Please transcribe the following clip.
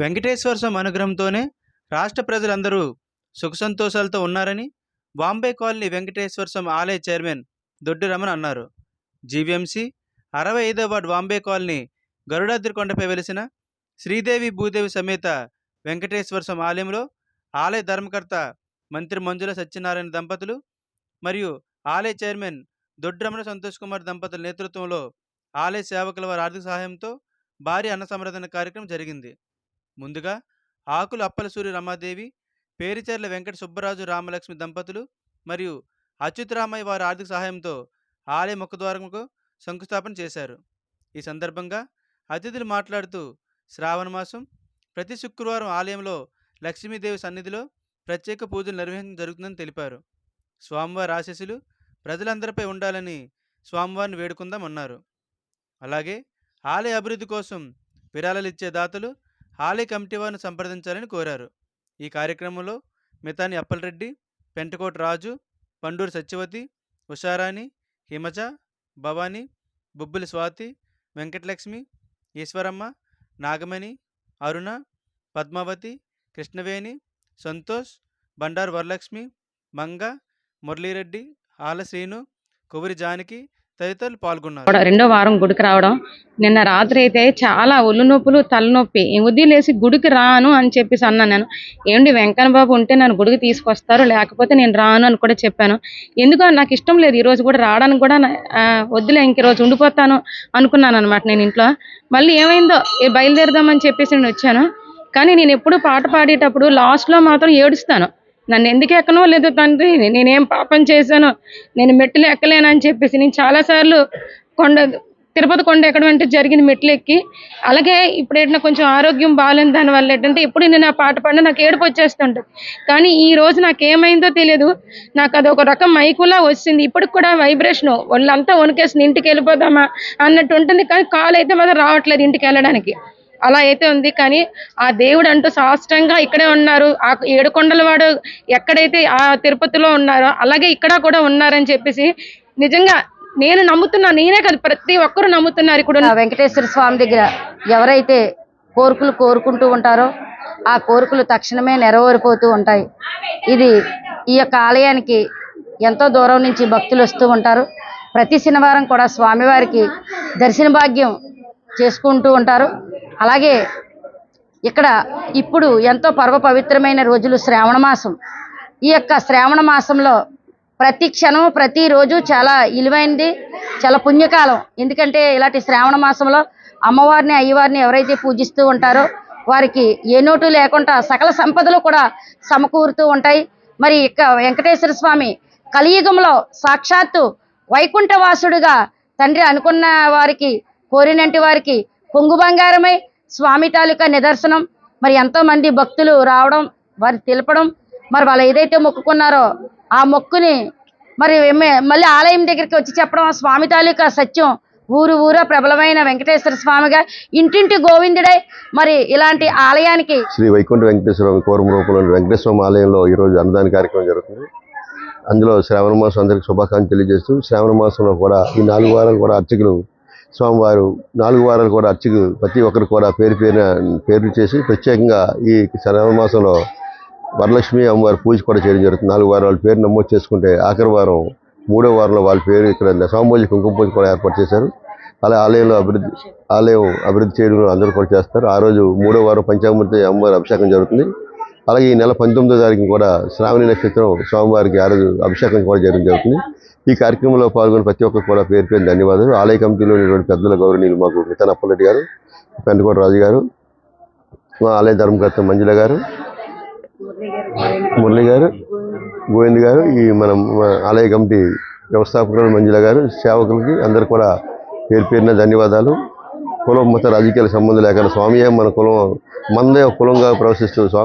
వెంకటేశ్వర స్వామి అనుగ్రహంతోనే రాష్ట్ర ప్రజలందరూ సుఖ సంతోషాలతో ఉన్నారని బాంబే కాలనీ వెంకటేశ్వర స్వామి ఆలయ చైర్మన్ దొడ్డి రమణ అన్నారు. జీవీఎంసీ అరవై ఐదో వార్డు బాంబే కాలనీ గరుడాద్రి కొండపై వెలిసిన శ్రీదేవి భూదేవి సమేత వెంకటేశ్వర స్వామి ఆలయంలో ఆలయ ధర్మకర్త మంత్రి మంజుల సత్యనారాయణ దంపతులు మరియు ఆలయ చైర్మన్ దొడ్రమణ సంతోష్ కుమార్ దంపతుల నేతృత్వంలో ఆలయ సేవకుల వారి ఆర్థిక సహాయంతో భారీ అన్న సంవర్ధన కార్యక్రమం జరిగింది. ముందుగా ఆకులు అప్పలసూరి రమాదేవి పేరిచెర్ల వెంకట సుబ్బరాజు రామలక్ష్మి దంపతులు మరియు అచ్యుతరామయ్య వారి ఆర్థిక సహాయంతో ఆలయ ముఖద్వారముకు శంకుస్థాపన చేశారు. ఈ సందర్భంగా అతిథులు మాట్లాడుతూ శ్రావణ మాసం ప్రతి శుక్రవారం ఆలయంలో లక్ష్మీదేవి సన్నిధిలో ప్రత్యేక పూజలు నిర్వహించడం జరుగుతుందని తెలిపారు. స్వామివారి ఆశీస్సులు ప్రజలందరిపై ఉండాలని స్వామివారిని వేడుకుందామన్నారు అలాగే ఆలయ అభివృద్ధి కోసం విరాళాలు ఇచ్చే దాతలు హాలీ కమిటీ వారిని సంప్రదించాలని కోరారు. ఈ కార్యక్రమంలో మితాని అప్పలరెడ్డి పెంటకోట రాజు పండూరు సత్యవతి ఉషారాణి హిమజ భవాని బొబ్బులి స్వాతి వెంకటలక్ష్మి ఈశ్వరమ్మ నాగమణి అరుణ పద్మావతి కృష్ణవేణి సంతోష్ బండారు వరలక్ష్మి మంగ మురళీరెడ్డి ఆలశ్రీను కొవ్వరి జానకి తదితరులు పాల్గొన్నారు. రెండో వారం గుడికి రావడం నిన్న రాత్రి అయితే చాలా ఒళ్ళు నొప్పులు తలనొప్పి వదిలేసి గుడికి రాను అని చెప్పేసి అన్నాను నేను. ఏమిటి వెంకన్న బాబు ఉంటే నన్ను గుడికి తీసుకొస్తారు లేకపోతే నేను రాను అని కూడా చెప్పాను. ఎందుకో నాకు ఇష్టం లేదు ఈ రోజు కూడా రావడానికి కూడా వద్దులే ఇంక రోజు ఉండిపోతాను అనుకున్నాను అనమాట నేను ఇంట్లో. మళ్ళీ ఏమైందో బయలుదేరదామని చెప్పేసి నేను వచ్చాను. కానీ నేను ఎప్పుడు పాట పాడేటప్పుడు లాస్ట్లో మాత్రం ఏడుస్తాను. నన్ను ఎందుకు ఎక్కనో లేదు తండ్రి. నేనేం పాపం చేశానో నేను మెట్లు ఎక్కలేనని చెప్పేసి నేను చాలాసార్లు కొండ తిరుపతి కొండ ఎక్కడం అంటే జరిగింది మెట్లు ఎక్కి. అలాగే ఇప్పుడు ఏంటంటే కొంచెం ఆరోగ్యం బాగాలేని దానివల్ల ఏంటంటే ఎప్పుడు నేను ఆ పాట పాడినా నాకు ఏడుపు వచ్చేస్తుంటుంది. కానీ ఈ రోజు నాకు ఏమైందో తెలియదు. నాకు అది ఒక రకం మైకులా వచ్చింది ఇప్పటికి కూడా వైబ్రేషన్ వాళ్ళంతా వణికేసింది ఇంటికి వెళ్ళిపోదామా అన్నట్టు ఉంటుంది. కానీ కాలు అయితే మాత్రం రావట్లేదు ఇంటికి వెళ్ళడానికి. అలా అయితే ఉంది. కానీ ఆ దేవుడు అంటూ సాష్టంగా ఇక్కడే ఉన్నారు. ఆ ఏడుకొండల వాడు ఎక్కడైతే ఆ తిరుపతిలో ఉన్నారో అలాగే ఇక్కడ కూడా ఉన్నారని చెప్పేసి నిజంగా నేను నమ్ముతున్నా నేనే కాదు ప్రతి ఒక్కరు నమ్ముతున్నారు ఇక్కడ ఉన్న- వెంకటేశ్వర స్వామి దగ్గర ఎవరైతే కోరికలు కోరుకుంటూ ఉంటారో ఆ కోరికలు తక్షణమే నెరవేరిపోతూ ఉంటాయి. ఇది ఈ యొక్క ఆలయానికి ఎంతో దూరం నుంచి భక్తులు వస్తూ ఉంటారు. ప్రతి శనివారం కూడా స్వామివారికి దర్శన భాగ్యం చేసుకుంటూ ఉంటారు. అలాగే ఇక్కడ ఇప్పుడు ఎంతో పర్వ పవిత్రమైన రోజులు శ్రావణ మాసం. ఈ యొక్క శ్రావణ మాసంలో ప్రతి క్షణం ప్రతిరోజు చాలా విలువైనది చాలా పుణ్యకాలం. ఎందుకంటే ఇలాంటి శ్రావణ మాసంలో అమ్మవారిని అయ్యవారిని ఎవరైతే పూజిస్తూ ఉంటారో వారికి ఏ నోటు లేకుండా సకల సంపదలు కూడా సమకూరుతూ ఉంటాయి. మరి ఇక వెంకటేశ్వర స్వామి కలియుగంలో సాక్షాత్తు వైకుంఠవాసుడుగా తండ్రి అనుకున్న వారికి కోరినంటి వారికి పొంగు బంగారమై స్వామి తాలూకా నిదర్శనం. మరి ఎంతో మంది భక్తులు రావడం వారి తెలపడం మరి వాళ్ళు ఏదైతే మొక్కుకున్నారో ఆ మొక్కుని మరి మళ్ళీ ఆలయం దగ్గరికి వచ్చి చెప్పడం ఆ స్వామి తాలూకా సత్యం. ఊరు ఊరా ప్రబలమైన వెంకటేశ్వర స్వామిగా ఇంటింటి గోవిందుడై మరి ఇలాంటి ఆలయానికి శ్రీ వైకుంఠ వెంకటేశ్వర కోరం రూపంలోని వెంకటేశ్వర ఆలయంలో ఈరోజు అన్నదాన కార్యక్రమం జరుగుతుంది. అందులో శ్రావణ మాసం అందరికి శుభాకాంక్షలు తెలియజేస్తూ శ్రావణ మాసంలో కూడా ఈ నాలుగు వారాలు కూడా అర్చకులు స్వామివారు నాలుగు వారాలు కూడా అర్చకు ప్రతి ఒక్కరు కూడా పేరు పేరున పేర్లు చేసి ప్రత్యేకంగా ఈ శరవమాసంలో వరలక్ష్మి అమ్మవారి పూజ కూడా చేయడం జరుగుతుంది. నాలుగు వారం వాళ్ళ పేరు నమోదు చేసుకుంటే ఆఖరి వారం మూడో వారంలో వాళ్ళ పేరు ఇక్కడ స్వామి కుంకుమ పూజ కూడా ఏర్పాటు చేశారు. అలా ఆలయంలో అభివృద్ధి ఆలయం అభివృద్ధి చేయడం అందరూ కూడా చేస్తారు. ఆ రోజు మూడో వారం పంచామృతి అమ్మవారి అభిషేకం జరుగుతుంది. అలాగే ఈ నెల పంతొమ్మిదో తారీఖు కూడా శ్రావణి నక్షత్రం స్వామివారికి ఆ రోజు అభిషేకం కూడా జరగడం జరుగుతుంది. ఈ కార్యక్రమంలో పాల్గొన్న ప్రతి ఒక్కరు కూడా పేరు పేరు ధన్యవాదాలు. ఆలయ కమిటీలో ఉన్నటువంటి పెద్దల గౌరవనీయులు మాకు మితాన్ అప్పలరెడ్డి గారు పెంటకోట రాజు గారు మా ఆలయ ధర్మకర్త మంజుల గారు మురళి గారు గోవింద్ గారు ఈ మనం ఆలయ కమిటీ వ్యవస్థాపకులు మంజుల గారు సేవకులకి అందరు కూడా పేరు పేరున ధన్యవాదాలు. కులం మత రాజకీయాల సంబంధం లేకుండా స్వామియే మన కులం మందే కులంగా ప్రవేశిస్తూ స్వామి